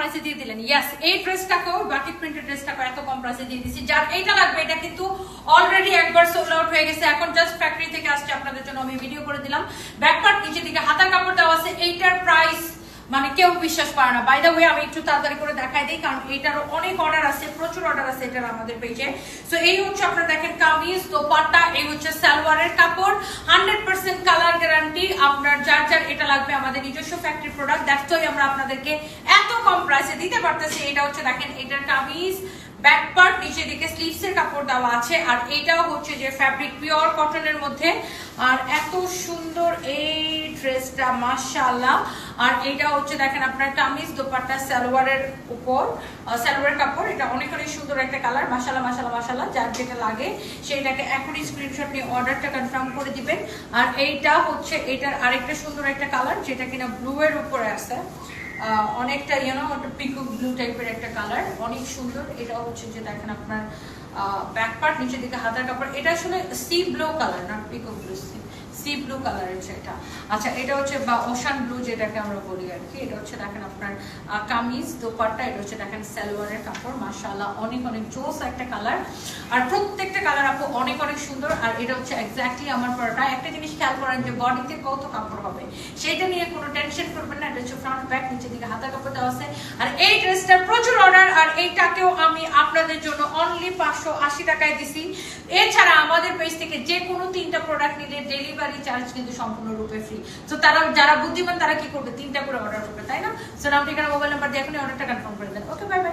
প্রাইসে দিয়ে দিলেন। ইয়েস এই ড্রেসটাকেও বাটিক প্রিন্টেড ড্রেসটাকে এত কম প্রাইসে দিয়ে দিচ্ছি যার এইটা লাগবে, এটা কিন্তু অলরেডি একবার সোল্ড আউট হয়ে গেছে। এখন জাস্ট ফ্যাক্টরি থেকে আসছে আপনাদের জন্য আমি ভিডিও করে দিলাম। ব্যাকপার্ট নিচে দিকে হাতার কাপড় দেওয়া আছে। এইটার প্রাইস মানে কেউ বিশ্বাস করে না। বাই দ্য ওয়ে আমি একটু তাড়াতাড়ি করে দেখাই দিই, কারণ এটারও অনেক অর্ডার আছে, প্রচুর অর্ডার আছে এটার আমাদের পেজে সো এই হচ্ছে আপনারা দেখেন কামিজ, দোপাট্টা, এই হচ্ছে সালোয়ারের কাপড়। হান্ড্রেড পার্সেন্ট কালার গ্যারান্টি আপনার যার যার এটা লাগবে আমাদের নিজস্ব ফ্যাক্টরি প্রোডাক্ট দ্যাটস আমরা আপনাদেরকে কম প্রাইসে দিতে পারতেছি। এটা হচ্ছে দেখেন, এটার কামিজ ব্যাক পার্ট নিচে দিকে স্লিভস এর কাপড় দেওয়া আছে। আর এটাও হচ্ছে যে ফ্যাব্রিক পিওর কটনের মধ্যে। আর এত সুন্দর এই ড্রেসটা মাশাআল্লাহ। আর এটা হচ্ছে দেখেন আপনার কামিজ দোপাট্টা, সালোয়ারের উপর সালোয়ারের কাপড়। এটা অনেক অনেক সুন্দর একটা কালার মাশাআল্লাহ মাশাআল্লাহ মাশাআল্লাহ, যার যেটা লাগে সেইটাকে এখনই স্ক্রিনশট নিয়ে অর্ডারটা কনফার্ম করে দিবেন। আর এইটা হচ্ছে, এটার আরেকটা সুন্দর একটা কালার যেটা কিনা ব্লু এর উপরে আছে। অনেকটা ইউনো পিকু ব্লু টাইপের একটা কালার অনেক সুন্দর। এটা হচ্ছে যে দেখেন আপনার ব্যাক পার্ট নিচের দিকে হাতার কাপড়। এটা আসলে সি ব্লু কালার না পিকু ব্লু সি ব্লু কালারের যেটা। আচ্ছা এটা হচ্ছে বা ওশান ব্লু যেটাকে আমরা বলি আর কি। এটা হচ্ছে দেখেন আপনার কামিজ, দোপাট্টা, এটা হচ্ছে দেখেন সালোয়ারের কাপড়, মাশাআল্লাহ, অনেক অনেক জোস একটা কালার। আর প্রত্যেকটা কালার আপু অনেক অনেক সুন্দর। আর এটা হচ্ছে এক্স্যাক্টলি আমার পরাটা। একটা জিনিস খেয়াল করেন যে বডিতে কত কাপড় হবে। সেটা নিয়ে কোনো টেনশন করবেন না। এটা হচ্ছে ফ্রন্ট ব্যাক নিচে দিকে হাতা কাপড় দেওয়া আছে। আর এই ড্রেসটার প্রচুর অর্ডার আর এইটাকেও আমি আপনাদের জন্য অনলি পাঁচশো আশি টাকায় দিছি। এছাড়া আমাদের পেজ থেকে যে কোনো তিনটা প্রোডাক্ট নিলে ডেলিভারি চার্জ কিন্তু সম্পূর্ণরূপে ফ্রি তো তারা যারা বুদ্ধিমান তারা কি করবে? তিনটা করে অর্ডার করবে, তাই না? সো নাম, ঠিকানা মোবাইল নাম্বার দিয়ে এখনই অর্ডারটা কনফার্ম করে দেন। Okay bye bye